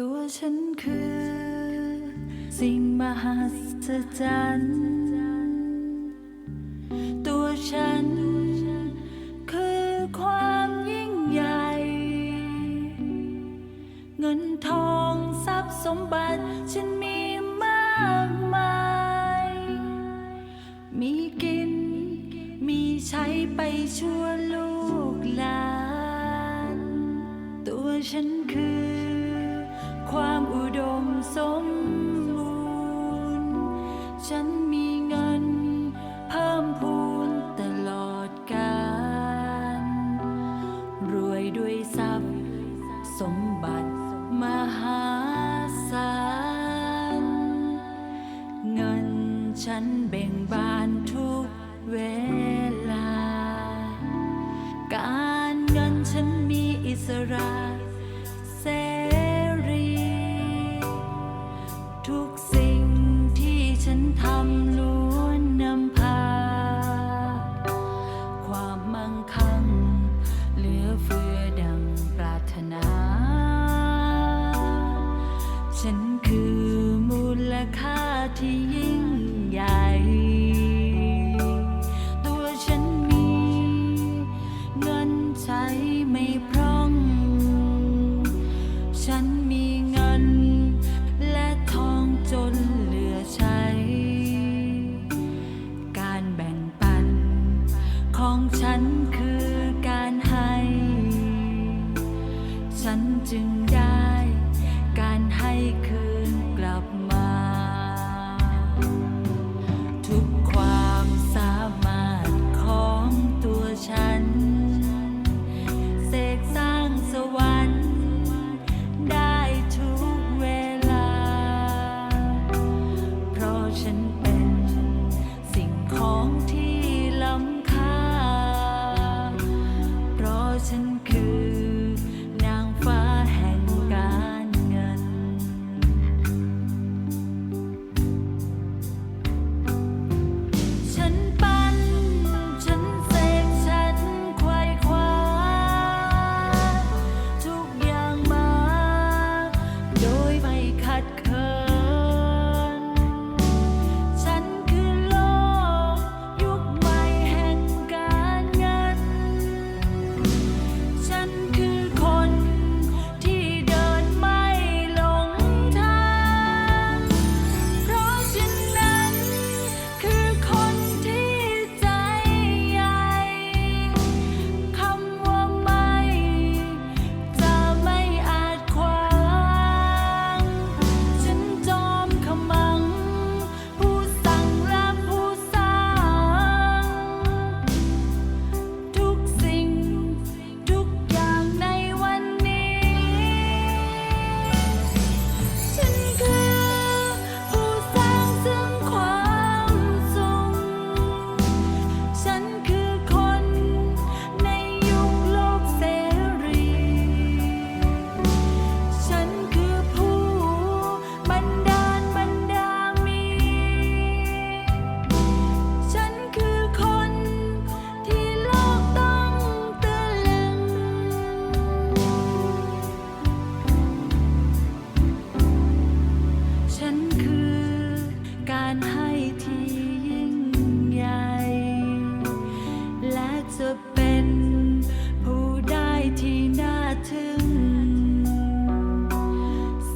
ตัวฉันคือ สิ่งมหัศจรรย์ตัวฉัน คือความยิ่งใหญ่ เงินทองทรัพย์สมบัติฉันมีมากมาย มีกิน มีใช้ไปชั่วลูกหลาน ตัวฉันคือ มหาศาลเงินฉันเบ่งบานทุกเวลา การเงินฉันมีอิสระเสรี ทุกสิ่งที่ฉันทำล้ว มันคือ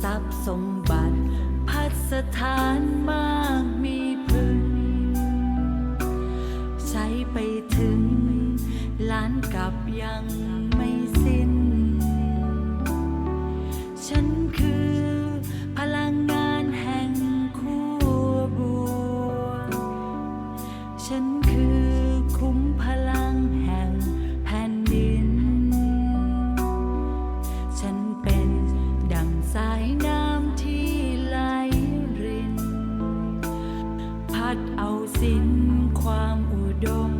รัพย์สมบัติ พัสถานมากมีพึนใช้ไปถึงล้านกับยังาสิ้นความอุดม